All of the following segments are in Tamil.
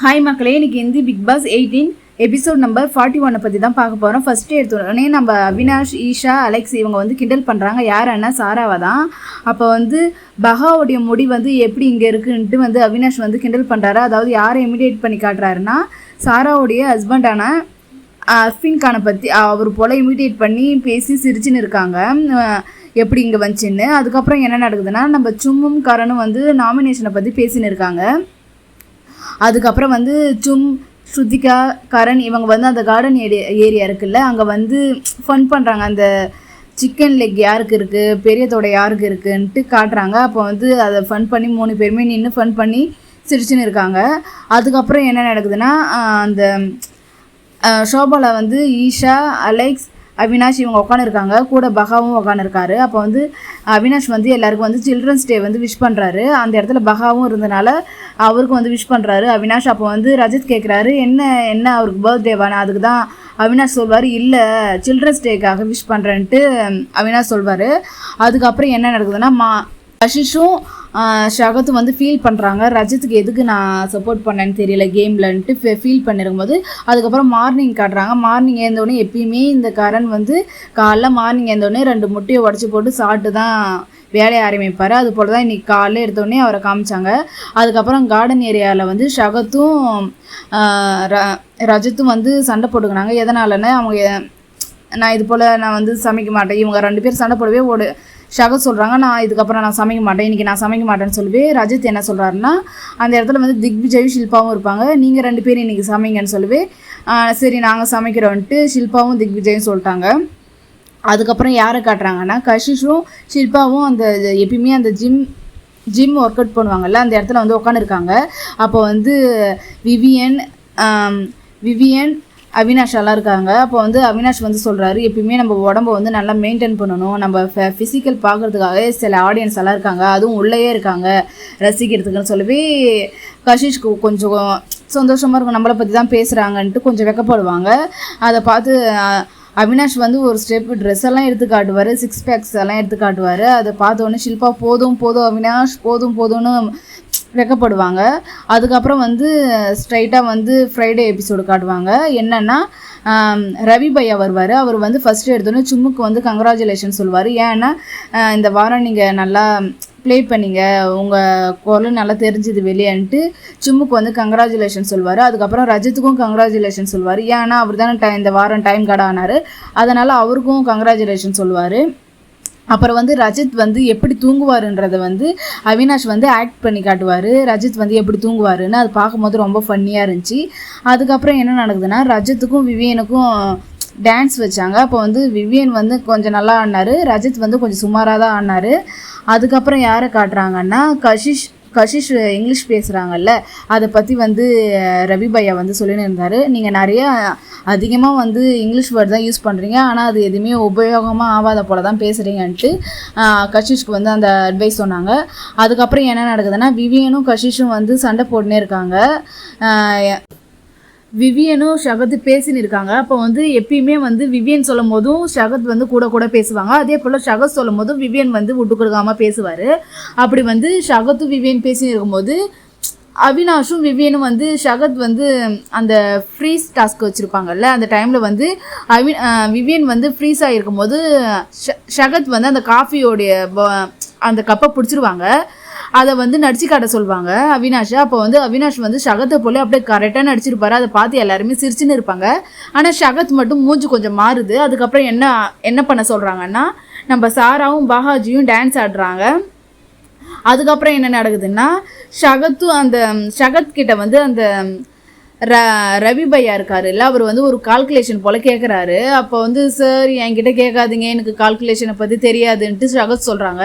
ஹாய் மக்களே இன்னைக்கு Hindi Bigg Boss eighteen episode number forty ஒன்னை பற்றி தான் பார்க்க போகிறோம் ஃபஸ்ட்டு எடுத்தோடனே நம்ம அவினாஷ் ஈஷா அலெக்ஸ் இவங்க வந்து கிண்டல் பண்ணுறாங்க யார் அண்ணா? சாராவை தான். அப்போ வந்து பகாவுடைய முடி வந்து எப்படி இங்கே இருக்குன்ட்டு வந்து அவினாஷ் வந்து கிண்டல் பண்ணுறாரு அதாவது யாரை இமிடியேட் பண்ணி காட்டுறாருன்னா சாராவுடைய ஹஸ்பண்டான அஃபின் கானை பற்றி அவர் போல் இமிடியேட் பண்ணி பேசி சிரிச்சுன்னு இருக்காங்க. எப்படி இங்கே வந்துச்சுன்னு. அதுக்கப்புறம் என்ன நடக்குதுன்னா நம்ம சும்மும் கரனும் வந்து நாமினேஷனை பற்றி பேசின்னு இருக்காங்க. அதுக்கப்புறம் வந்து சும் ஸ்ருதிகா கரண் இவங்க வந்து அந்த கார்டன் ஏரியா ஏரியா இருக்குல்ல அங்கே வந்து ஃபன் பண்ணுறாங்க அந்த சிக்கன் லெக் யாருக்கு இருக்குது பெரிய தோடை யாருக்கு இருக்குன்ட்டு காட்டுறாங்க. அப்போ வந்து அதை ஃபன் பண்ணி மூணு பேருமே நின்று ஃபன் பண்ணி சிரிச்சுன்னு இருக்காங்க. அதுக்கப்புறம் என்ன நடக்குதுன்னா அந்த ஷோபாவில் ஷோபால வந்து ஈஷா அலெக்ஸ் அவினாஷ் இவங்க உட்காந்துருக்காங்க கூட பகாவும் உட்காந்துருக்காரு அப்போ வந்து அவினாஷ் வந்து எல்லாருக்கும் வந்து சில்ட்ரன்ஸ் டே வந்து விஷ் பண்ணுறாரு அந்த இடத்துல பகாவும் இருந்தனால அவருக்கும் வந்து விஷ் பண்ணுறாரு அவினாஷ் அப்போ வந்து ரஜித் கேட்குறாரு என்ன என்ன அவருக்கு பர்த்டேவானே அதுக்கு தான் அவினாஷ் சொல்வார் இல்லை சில்ட்ரன்ஸ் டேக்காக விஷ் பண்ணுறேன்ட்டு அவினாஷ் சொல்வார். அதுக்கப்புறம் என்ன நடக்குதுன்னா மா அஷிஷும் ஷகத்தும் வந்து ஃபீல் பண்ணுறாங்க ரஜித்துக்கு எதுக்கு நான் சப்போர்ட் பண்ணேன்னு தெரியல கேம்லன்ட்டு ஃபீல் பண்ணிருக்கும்போது. அதுக்கப்புறம் மார்னிங் காட்டுறாங்க. மார்னிங் ஏந்தோடனே எப்பயுமே இந்த கரண் வந்து காலைல மார்னிங் ஏந்தோடனே ரெண்டு முட்டையை உடச்சி போட்டு சாப்பிட்டு தான் வேலையை ஆரம்பிப்பார். அது போல் தான் இன்றைக்கி காலைல எடுத்தோடனே அவரை காமிச்சாங்க. அதுக்கப்புறம் கார்டன் ஏரியாவில் வந்து ஷகத்தும் ர- ரஜித்தும் வந்து சண்டை போட்டுக்கினாங்க. எதனாலன்னு அவங்க நான் இது போல் நான் வந்து சமைக்க மாட்டேன். இவங்க ரெண்டு பேரும் சண்டை போடவே ஓடு ஷகத் சொல்கிறாங்க நான் இதுக்கப்புறம் நான் சமைக்க மாட்டேன். இன்றைக்கி நான் சமைக்க மாட்டேன்னு சொல்லவே ரஜித் என்ன சொல்கிறாருன்னா அந்த இடத்துல வந்து திக்விஜயும் ஷில்பாவும் இருப்பாங்க. நீங்கள் ரெண்டு பேரும் இன்றைக்கி சமைங்கன்னு சொல்லவே சரி நாங்கள் சமைக்கிறோன்ட்டு ஷில்பாவும் திக்விஜயும் சொல்லிட்டாங்க. அதுக்கப்புறம் யாரை காட்டுறாங்கன்னா கஷிஷும் ஷில்பாவும் அந்த எப்பயுமே அந்த ஜிம் ஜிம் ஒர்க் அவுட் பண்ணுவாங்கல்ல அந்த இடத்துல வந்து உட்காந்துருக்காங்க அப்போ வந்து விவியன் விவியன் அவினாஷ் எல்லாம் இருக்காங்க. அப்போ வந்து அவினாஷ் வந்து சொல்கிறாரு எப்பயுமே நம்ம உடம்ப வந்து நல்லா மெயின்டைன் பண்ணணும். நம்ம ஃபிசிக்கல் பார்க்குறதுக்காக சில ஆடியன்ஸ் எல்லாம் இருக்காங்க. அதுவும் உள்ளேயே இருக்காங்க. ரசிக்கிறதுக்குன்னு சொல்லவே கஷிஷ்க்கு கொஞ்சம் சந்தோஷமாக இருக்கும். நம்மளை பற்றி தான் பேசுகிறாங்கன்ட்டு கொஞ்சம் வெக்கப்படுவாங்க. அதை பார்த்து அவினாஷ் வந்து ஒரு ஸ்டெப் ட்ரெஸ் எல்லாம் எடுத்து காட்டுவார் சிக்ஸ் பேக்ஸ் எல்லாம் எடுத்து காட்டுவார். அதை பார்த்தோன்னே ஷில்பா போதும் போதும் அவினாஷ் போதும் போதும்னு வெக்கப்படுவாங்க. அதுக்கப்புறம் வந்து ஸ்ட்ரைட்டாக வந்து ஃப்ரைடே எபிசோடு காட்டுவாங்க. என்னென்னா ரவி பையா வருவார். அவர் வந்து ஃபஸ்ட்டு எடுத்தோன்னே சும்முக்கு வந்து கங்க்ராச்சுலேஷன் சொல்லுவார் ஏன்னா இந்த வாரம் நீங்கள் நல்லா ப்ளே பண்ணீங்க. உங்கள் குரல் நல்லா தெரிஞ்சுது வெளியேன்ட்டு சும்முக்கு வந்து கங்க்ராச்சுலேஷன் சொல்லுவார் அதுக்கப்புறம் ரஜித்துக்கும் கங்க்ராச்சுலேஷன் சொல்லுவார் ஏன்னா அவர் தானே டை இந்த வாரம் டைம் கார்டு ஆனார். அதனால் அவருக்கும் கங்க்ராச்சுலேஷன் சொல்லுவார் அப்புறம் வந்து ரஜித் வந்து எப்படி தூங்குவாருன்றதை வந்து அவினாஷ் வந்து ஆக்ட் பண்ணி காட்டுவார். ரஜித் வந்து எப்படி தூங்குவாருன்னு அது பார்க்கும்போது ரொம்ப ஃபன்னியாக இருந்துச்சு. அதுக்கப்புறம் என்ன நடக்குதுன்னா ரஜித்துக்கும் விவியனுக்கும் டான்ஸ் வச்சாங்க. அப்போ வந்து விவியன் வந்து கொஞ்சம் நல்லா ஆடினாரு. ரஜித் வந்து கொஞ்சம் சுமாராக தான் ஆடினார். அதுக்கப்புறம் யாரை காட்டுறாங்கன்னா கஷிஷ் கஷிஷ் இங்கிலீஷ் பேசுகிறாங்கல்ல அதை பற்றி வந்து ரவி பையா வந்து சொல்லின்னு இருந்தார் நீங்கள் நிறைய அதிகமாக வந்து இங்கிலீஷ் வேர்டு தான் யூஸ் பண்ணுறீங்க ஆனால் அது எதுவுமே உபயோகமாக ஆகாத போல தான் பேசுகிறீங்கன்ட்டு கஷிஷ்க்கு வந்து அந்த அட்வைஸ் சொன்னாங்க. அதுக்கப்புறம் என்ன நடக்குதுன்னா விவியனும் கஷிஷும் வந்து சண்டை போட்டுனே இருக்காங்க. விவியனும் ஷகத் பேசின்னு இருக்காங்க. அப்போ வந்து எப்பயுமே வந்து விவியன் சொல்லும் போதும் ஷகத் வந்து கூட கூட பேசுவாங்க. அதே போல் ஷகத் சொல்லும் போதும் விவியன் வந்து விட்டு கொடுக்காம பேசுவார். அப்படி வந்து ஷகத்தும் விவியன் பேசின்னு இருக்கும்போது அவினாஷும் விவியனும் வந்து ஷகத் வந்து அந்த ஃப்ரீஸ் டாஸ்க் வச்சுருப்பாங்கல்ல அந்த டைமில் வந்து அவி விவியன் வந்து ஃப்ரீஸ் ஆகிருக்கும் போது ஷ- ஷகத் வந்து அந்த காஃபியோடைய அந்த கப்பை பிடிச்சிருவாங்க. அதை வந்து நடிச்சு காட்ட சொல்லுவாங்க அவினாஷ். அப்போ வந்து அவினாஷ் வந்து ஷகத்தை போல அப்படியே கரெக்டாக நடிச்சிருப்பாரு. அதை பார்த்து எல்லாருமே சிரிச்சுன்னு இருப்பாங்க. ஆனால் ஷகத் மட்டும் மூஞ்சி கொஞ்சம் மாறுது. அதுக்கப்புறம் என்ன என்ன பண்ண சொல்கிறாங்கன்னா நம்ம சாராவும் பாகாஜியும் டான்ஸ் ஆடுறாங்க. அதுக்கப்புறம் என்ன நடக்குதுன்னா ஷகத்தும் அந்த ஷகத் கிட்ட வந்து அந்த ர ரவி பையா இருக்காருல்ல அவர் வந்து ஒரு கால்குலேஷன் போல் கேட்குறாரு அப்போ வந்து சார் என்கிட்ட கேட்காதீங்க. எனக்கு கால்குலேஷனை பற்றி தெரியாதுன்ட்டு ஸ்டகஸ் சொல்கிறாங்க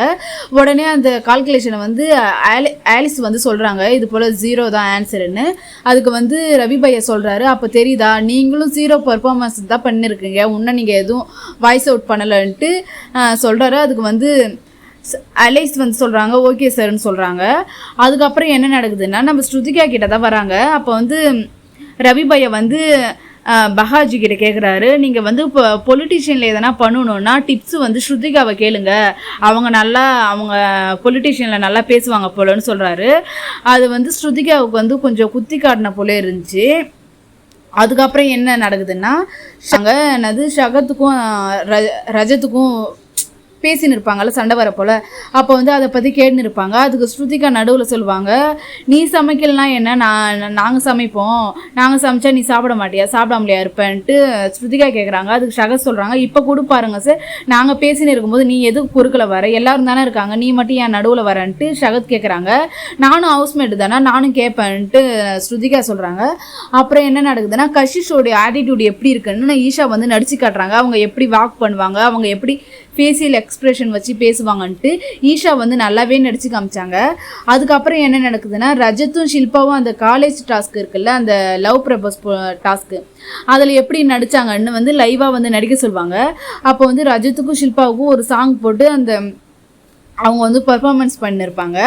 உடனே அந்த கால்குலேஷனை வந்து ஆலி ஆலிஸ் வந்து சொல்கிறாங்க இது போல் ஜீரோ தான் ஆன்சருன்னு அதுக்கு வந்து ரவி பையா சொல்கிறாரு அப்போ தெரியுதா? நீங்களும் ஜீரோ பர்ஃபார்மன்ஸ் தான் பண்ணியிருக்கீங்க இன்னும் நீங்கள் எதுவும் வாய்ஸ் அவுட் பண்ணலைன்ட்டு சொல்கிறாரு அதுக்கு வந்து அலைஸ் வந்து சொல்கிறாங்க ஓகே சார்னு சொல்கிறாங்க அதுக்கப்புறம் என்ன நடக்குதுன்னா நம்ம ஸ்ருதிகா கிட்ட தான் வராங்க. அப்போ வந்து ரவி பையா வந்து பஹாஜி கிட்ட கேட்குறாரு நீங்கள் வந்து இப்போ பொலிட்டிஷியனில் எதனா பண்ணணும்னா டிப்ஸு வந்து ஸ்ருதிகாவை கேளுங்க. அவங்க நல்லா அவங்க பொலிட்டிஷியனில் நல்லா பேசுவாங்க போலன்னு சொல்கிறாரு அது வந்து ஸ்ருதிகாவுக்கு வந்து கொஞ்சம் குத்தி காட்டின போல இருந்துச்சு. அதுக்கப்புறம் என்ன நடக்குதுன்னா அங்கே என்னது ஷகத்துக்கும் ர- ரஜத்துக்கும் பேசின்னு இருப்பாங்கல்ல சண்டை வர அப்போ வந்து அதை பற்றி கேட்டுன்னு இருப்பாங்க. அதுக்கு ஸ்ருதிகா நடுவில் சொல்லுவாங்க நீ சமைக்கலாம் என்ன? நான் நாங்கள் சமைப்போம். நாங்கள் சமைச்சா நீ சாப்பிட மாட்டியா? சாப்பிடாமலையா இருப்பேன்ட்டு ஸ்ருதிகா கேட்குறாங்க அதுக்கு ஷகத் சொல்கிறாங்க இப்போ கூட பாருங்க சார் நாங்கள் பேசின்னு இருக்கும்போது நீ எதுக்கு குறுக்கில் வர? எல்லாரும் தானே இருக்காங்க. நீ மட்டும் ஏன் நடுவில் வரேன்ட்டு ஷகத் கேட்குறாங்க நானும் ஹவுஸ்மேட் தானே நானும் கேட்பேன்ட்டு ஸ்ருதிகா சொல்கிறாங்க அப்புறம் என்ன நடக்குதுன்னா கஷிஷோடைய ஆட்டிடியூட் எப்படி இருக்குன்னு ஈஷா வந்து நடிச்சு காட்டுறாங்க. அவங்க எப்படி வாக் பண்ணுவாங்க? அவங்க எப்படி ஃபேஷியல் எக்ஸ்பிரஷன் வச்சு பேசுவாங்கன்ட்டு ஈஷா வந்து நல்லாவே நடிச்சு காமிச்சாங்க. அதுக்கப்புறம் என்ன நடக்குதுன்னா ரஜத்தும் ஷில்பாவும் அந்த காலேஜ் டாஸ்க் இருக்குல்ல அந்த லவ் ப்ரப்போஸ் டாஸ்க்கு அதில் எப்படி நடிச்சாங்கன்னு வந்து லைவாக வந்து நடிக்க சொல்லுவாங்க அப்போ வந்து ரஜத்துக்கும் ஷில்பாவுக்கும் ஒரு சாங் போட்டு அந்த அவங்க வந்து பெர்ஃபார்மன்ஸ் பண்ணியிருப்பாங்க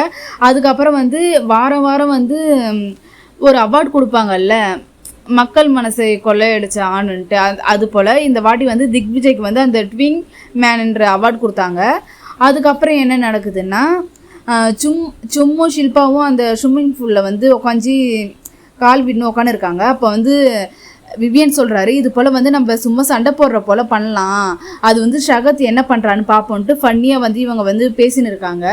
அதுக்கப்புறம் வந்து வாரம் வாரம் வந்து ஒரு அவார்ட் கொடுப்பாங்கல்ல மக்கள் மனசை கொள்ளையடிச்ச ஆணுன்ட்டு அது அது போல் இந்த வாட்டி வந்து திக்விஜய்க்கு வந்து அந்த ட்விங் மேன்ன்ற அவார்ட் கொடுத்தாங்க. அதுக்கப்புறம் என்ன நடக்குதுன்னா சும் சும்மு ஷில்பாவும் அந்த ஸ்விம்மிங் பூலில் வந்து உட்காந்து கால் விட்டு உட்காந்துருக்காங்க அப்போ வந்து விவியன் சொல்கிறாரு இது போல் வந்து நம்ம சும்மா சண்டை போடுற போல் பண்ணலாம். அது வந்து ஷகத் என்ன பண்ணுறான்னு பார்ப்போன்ட்டு ஃபன்னியாக வந்து இவங்க வந்து பேசின்னு இருக்காங்க.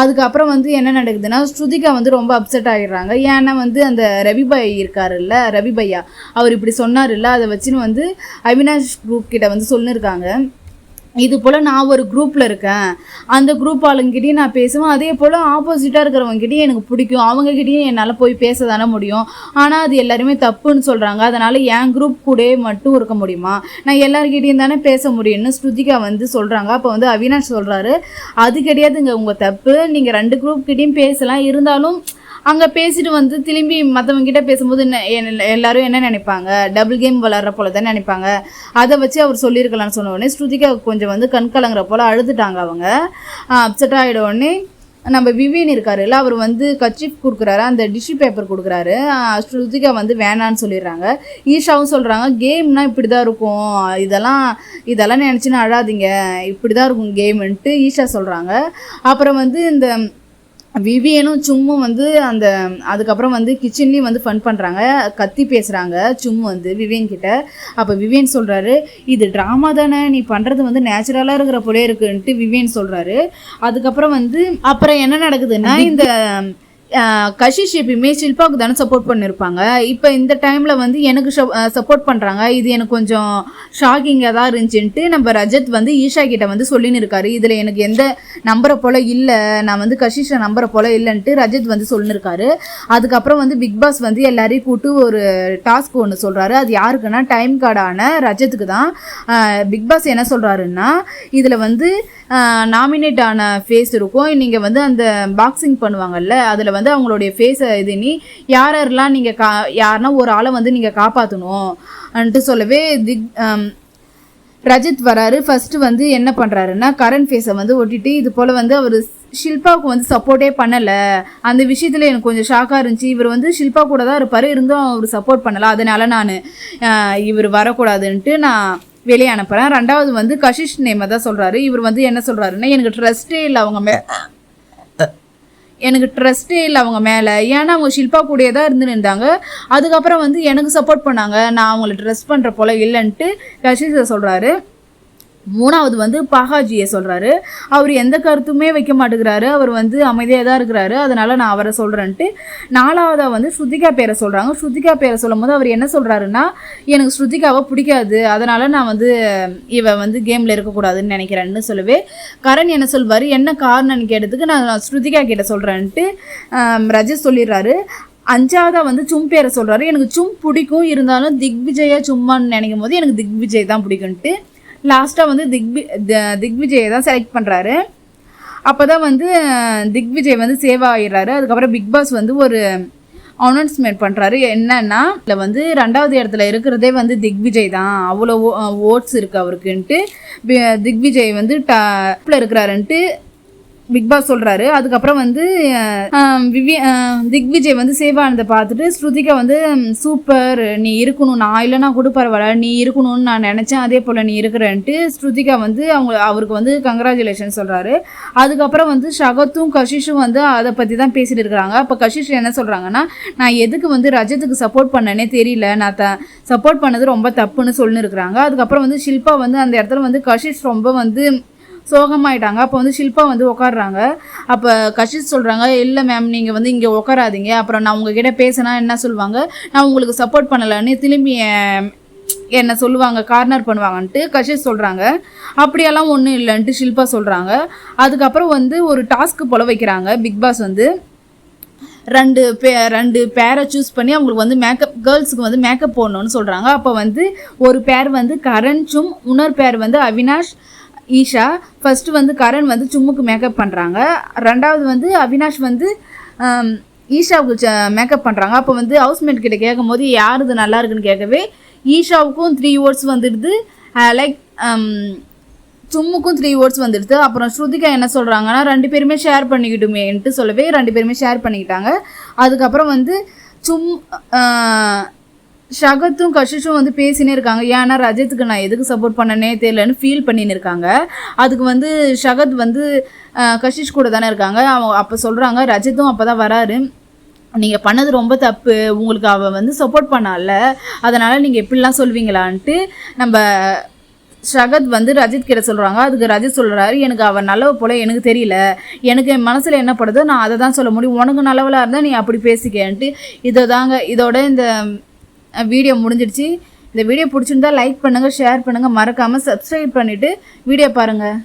அதுக்கப்புறம் வந்து என்ன நடக்குதுன்னா ஸ்ருதிகா வந்து ரொம்ப அப்செட் ஆகிடுறாங்க ஏன்னா வந்து அந்த ரவிபாய் இருக்காருல்ல ரவி பையா அவர் இப்படி சொன்னார்ல அதை வச்சுன்னு வந்து அவினாஷ் குரூப் கிட்ட வந்து சொல்லிருக்காங்க. இது போல் நான் ஒரு குரூப்பில் இருக்கேன். அந்த குரூப் ஆளுங்கிட்டையும் நான் பேசுவேன். அதே போல் ஆப்போசிட்டாக இருக்கிறவங்ககிட்டயும் எனக்கு பிடிக்கும். அவங்ககிட்டையும் என்னால் போய் பேச தானே முடியும். ஆனால் அது எல்லாருமே தப்புன்னு சொல்கிறாங்க அதனால் என் குரூப் கூடயே மட்டும் இருக்க முடியுமா? நான் எல்லாருக்கிட்டையும் தானே பேச முடியும்னு ஸ்ருதிகா வந்து சொல்கிறாங்க அப்போ வந்து அவினாஷ் சொல்கிறாரு அது கிடையாதுங்க. உங்கள் தப்பு. நீங்கள் ரெண்டு குரூப் கிட்டேயும் பேசலாம். இருந்தாலும் அங்கே பேசிட்டு வந்து திரும்பி மற்றவங்க கிட்ட பேசும்போது என்ன எல்லாரும் என்ன நினைப்பாங்க? டபுள் கேம் விளாட்ற போல தான் நினைப்பாங்க. அதை வச்சு அவர் சொல்லியிருக்கலாம்னு சொன்ன உடனே ஸ்ருதிகா கொஞ்சம் வந்து கண் கலங்குற போல் அழுதுட்டாங்க அவங்க. அப்செட் ஆகிட உடனே நம்ம விவியன் இருக்காருல்ல அவர் வந்து கச்சிப் கொடுக்குறாரு அந்த டிஷ்யூ பேப்பர் கொடுக்குறாரு. ஸ்ருதிகா வந்து வேணான்னு சொல்லிடுறாங்க. ஈஷாவும் சொல்கிறாங்க கேம்னா இப்படி தான் இருக்கும். இதெல்லாம் இதெல்லாம் நினச்சின்னு அழாதீங்க. இப்படி தான் இருக்கும் கேமுன்ட்டு ஈஷா சொல்கிறாங்க அப்புறம் வந்து இந்த விவியனும் சும்மும் வந்து அந்த அதுக்கப்புறம் வந்து கிச்சன்லேயும் வந்து ஃபன் பண்ணுறாங்க கத்தி பேசுகிறாங்க சும்மு வந்து விவியன் கிட்ட. அப்போ விவியன் சொல்கிறாரு இது ட்ராமா தானே நீ பண்ணுறது வந்து நேச்சுரலாக இருக்கிற போலே இருக்குன்ட்டு விவியன் சொல்கிறாரு அதுக்கப்புறம் வந்து அப்புறம் என்ன நடக்குதுன்னா இந்த கஷிஷ் எப்பயுமே ஷில்பாவுக்கு தானே சப்போர்ட் பண்ணியிருப்பாங்க இப்போ இந்த டைமில் வந்து எனக்கு சப்போர்ட் பண்ணுறாங்க இது எனக்கு கொஞ்சம் ஷாக்கிங்காக தான் இருந்துச்சுன்ட்டு நம்ம ரஜத் வந்து ஈஷா கிட்ட வந்து சொல்லின்னு இருக்காரு. இதில் எனக்கு எந்த நம்பரை போல் இல்லை. நான் வந்து கஷிஷை நம்பரை போல் இல்லைன்ட்டு ரஜத் வந்து சொல்லிருக்காரு அதுக்கப்புறம் வந்து பிக் பாஸ் வந்து எல்லாரையும் கூட்டு ஒரு டாஸ்க் ஒன்று சொல்கிறாரு அது யாருக்குன்னா டைம் கார்டான ரஜத்துக்கு தான். பிக் பாஸ் என்ன சொல்கிறாருன்னா இதில் வந்து நாமினேட் ஆன ஃபேஸ் இருக்கும். நீங்கள் வந்து அந்த பாக்ஸிங் பண்ணுவாங்கல்ல அதில் வந்து அவங்களுடைய ஃபேஸை இது நீ யார் யாரெல்லாம் நீங்கள் கா யாருன்னா ஒரு ஆளை வந்து நீங்கள் காப்பாற்றணும்ன்ட்டு சொல்லவே திக் ரஜித் வராரு. ஃபர்ஸ்ட் வந்து என்ன பண்ணுறாருன்னா கரண் ஃபேஸை வந்து ஒட்டிட்டு இது போல் வந்து அவர் ஷில்பாவுக்கு வந்து சப்போர்ட்டே பண்ணலை. அந்த விஷயத்தில் எனக்கு கொஞ்சம் ஷாக்காக இருந்துச்சு. இவர் வந்து ஷில்பா கூட தான் இருப்பார். இருந்தும் அவர் சப்போர்ட் பண்ணலை. அதனால நான் இவர் வரக்கூடாதுன்ட்டு நான் வெளியே அனுப்புகிறேன் ரெண்டாவது வந்து கஷிஷ் நேமை தான் சொல்கிறாரு இவர் வந்து என்ன சொல்கிறாருன்னா எனக்கு ட்ரஸ்டே இல்லை அவங்க மே எனக்கு ட்ரஸ்டே இல்லை அவங்க மேலே. ஏன்னா அவங்க ஷில்பா கூடயே தான் இருந்துன்னு இருந்தாங்க. அதுக்கப்புறம் வந்து எனக்கு சப்போர்ட் பண்ணாங்க. நான் அவங்கள ட்ரெஸ் பண்ணுற போல இல்லைன்ட்டு கஷிஷை சொல்கிறாரு மூணாவது வந்து பஹாஜியை சொல்கிறாரு அவர் எந்த கருத்துமே வைக்க மாட்டேங்கிறாரு. அவர் வந்து அமைதியாக தான் இருக்கிறாரு. அதனால் நான் அவரை சொல்கிறேன்ட்டு நாலாவதாக வந்து ஸ்ருதிகா பேரை சொல்கிறாங்க ஸ்ருதிகா பேரை சொல்லும் போது அவர் என்ன சொல்கிறாருன்னா எனக்கு ஸ்ருதிகாவை பிடிக்காது. அதனால் நான் வந்து இவ வந்து கேமில் இருக்கக்கூடாதுன்னு நினைக்கிறேன்னு சொல்லவே. கரண் என்ன சொல்வார்? என்ன காரணம்னு கேட்டதுக்கு நான் நான் ஸ்ருதிகா கிட்ட சொல்கிறேன்ட்டு ரஜத் சொல்லிடுறாரு. அஞ்சாவதாக வந்து சும் பேரை சொல்கிறாரு எனக்கு சும் பிடிக்கும். இருந்தாலும் திக்விஜயா சும்மான்னு நினைக்கும் போது எனக்கு திக்விஜய் தான் பிடிக்குன்ட்டு லாஸ்ட்டாக வந்து திக்வி த- திக்விஜயை தான் செலக்ட் பண்ணுறாரு அப்போ தான் வந்து திக்விஜய் வந்து சேவ் ஆகிடுறாரு அதுக்கப்புறம் பிக் பாஸ் வந்து ஒரு அனௌன்ஸ்மெண்ட் பண்ணுறாரு என்னன்னா இதில் வந்து ரெண்டாவது இடத்துல இருக்கிறதே வந்து திக்விஜய் தான். அவ்வளோ ஓட்ஸ் இருக்குது அவருக்குன்ட்டு. திக்விஜய் வந்து டாப்பில் இருக்கிறாருன்ட்டு பிக் பாஸ் சொல்கிறாரு அதுக்கப்புறம் வந்து விவிய விவி திக்விஜய் வந்து சேவானந்தை பார்த்துட்டு ஸ்ருதிகா வந்து சூப்பர் நீ இருக்கணும் நான் இல்லைனா கூட பரவாயில்ல நீ இருக்கணும்னு நான் நினச்சேன் அதே போல் நீ இருக்கிறன்ட்டு ஸ்ருதிகா வந்து அவங்க அவருக்கு வந்து கங்க்ராச்சுலேஷன் சொல்கிறாரு அதுக்கப்புறம் வந்து ஷகத்தும் கஷிஷும் வந்து அதை பற்றி தான் பேசிட்டு இருக்கிறாங்க. அப்போ கஷிஷ் என்ன சொல்கிறாங்கன்னா நான் எதுக்கு வந்து ரஜத்துக்கு சப்போர்ட் பண்ணனே தெரியல நான் த சப்போர்ட் பண்ணது ரொம்ப தப்புன்னு சொல்லிருக்கிறாங்க இருக்கிறாங்க. அதுக்கப்புறம் வந்து ஷில்பா வந்து அந்த இடத்துல வந்து கஷிஷ் ரொம்ப வந்து சோகமாயிட்டாங்க. அப்போ வந்து ஷில்பா வந்து உட்காடுறாங்க அப்போ கஷித் சொல்கிறாங்க இல்லை மேம் நீங்கள் வந்து இங்கே உட்காராதீங்க அப்புறம் நான் உங்ககிட்ட பேசினா என்ன சொல்லுவாங்க நான் உங்களுக்கு சப்போர்ட் பண்ணலைன்னு திரும்பி என்னை என்ன சொல்லுவாங்க கார்னர் பண்ணுவாங்கன்ட்டு கஷிஷ் சொல்கிறாங்க அப்படியெல்லாம் ஒன்றும் இல்லைன்ட்டு ஷில்பா சொல்கிறாங்க அதுக்கப்புறம் வந்து ஒரு டாஸ்க்கு போல வைக்கிறாங்க பிக் பாஸ் வந்து. ரெண்டு பே ரெண்டு பேரை சூஸ் பண்ணி அவங்களுக்கு வந்து மேக்கப் கேர்ள்ஸுக்கு வந்து மேக்கப் போடணும்னு சொல்கிறாங்க அப்போ வந்து ஒரு பேர் வந்து கரண்சும் இன்னொரு பேர் வந்து அவினாஷ் ஈஷா ஃபஸ்ட்டு வந்து கரண் வந்து சும்முக்கு மேக்கப் பண்ணுறாங்க ரெண்டாவது வந்து அவினாஷ் வந்து ஈஷாவுக்கு மேக்கப் பண்ணுறாங்க அப்போ வந்து ஹவுஸ்மேட் கிட்ட கேட்கும் போது யார் இது நல்லா இருக்குன்னு கேட்கவே ஈஷாவுக்கும் த்ரீ வேர்ட்ஸ் வந்துடுது. லைக் சும்முக்கும் த்ரீ வேர்ட்ஸ் வந்துடுது. அப்புறம் ஸ்ருதிகா என்ன சொல்கிறாங்கன்னா ரெண்டு பேருமே ஷேர் பண்ணிக்கிட்டுமேன்ட்டு சொல்லவே ரெண்டு பேருமே ஷேர் பண்ணிக்கிட்டாங்க. அதுக்கப்புறம் வந்து சும் ஷகத்தும் கஷிஷும் வந்து பேசினே இருக்காங்க. ஏன்னா ரஜத்துக்கு நான் எதுக்கு சப்போர்ட் பண்ணனே தெரியலன்னு ஃபீல் பண்ணின்னு இருக்காங்க. அதுக்கு வந்து ஷகத் வந்து கஷிஷ் கூட தானே இருக்காங்க. அவங்க அப்போ சொல்கிறாங்க ரஜத்தும் அப்போ தான் வராரு. நீங்கள் பண்ணது ரொம்ப தப்பு. உங்களுக்கு அவள் வந்து சப்போர்ட் பண்ணால. அதனால் நீங்கள் எப்படிலாம் சொல்வீங்களான்ட்டு நம்ம ஷகத் வந்து ரஜித் கிட்ட சொல்கிறாங்க அதுக்கு ரஜித் சொல்கிறாரு எனக்கு அவன் நல்லவ போல எனக்கு தெரியல. எனக்கு என் மனசில் என்ன படுதோ நான் அதை தான் சொல்ல முடியும். உனக்கு நல்லவளாக இருந்தால் நீ அப்படி பேசிக்கன்ட்டு. இதை தாங்க இதோட இந்த வீடியோ முடிஞ்சிடுச்சு. இந்த வீடியோ பிடிச்சிருந்தா லைக் பண்ணுங்கள் ஷேர் பண்ணுங்கள் மறக்காமல் சப்ஸ்கிரைப் பண்ணிவிட்டு வீடியோ பாருங்கள்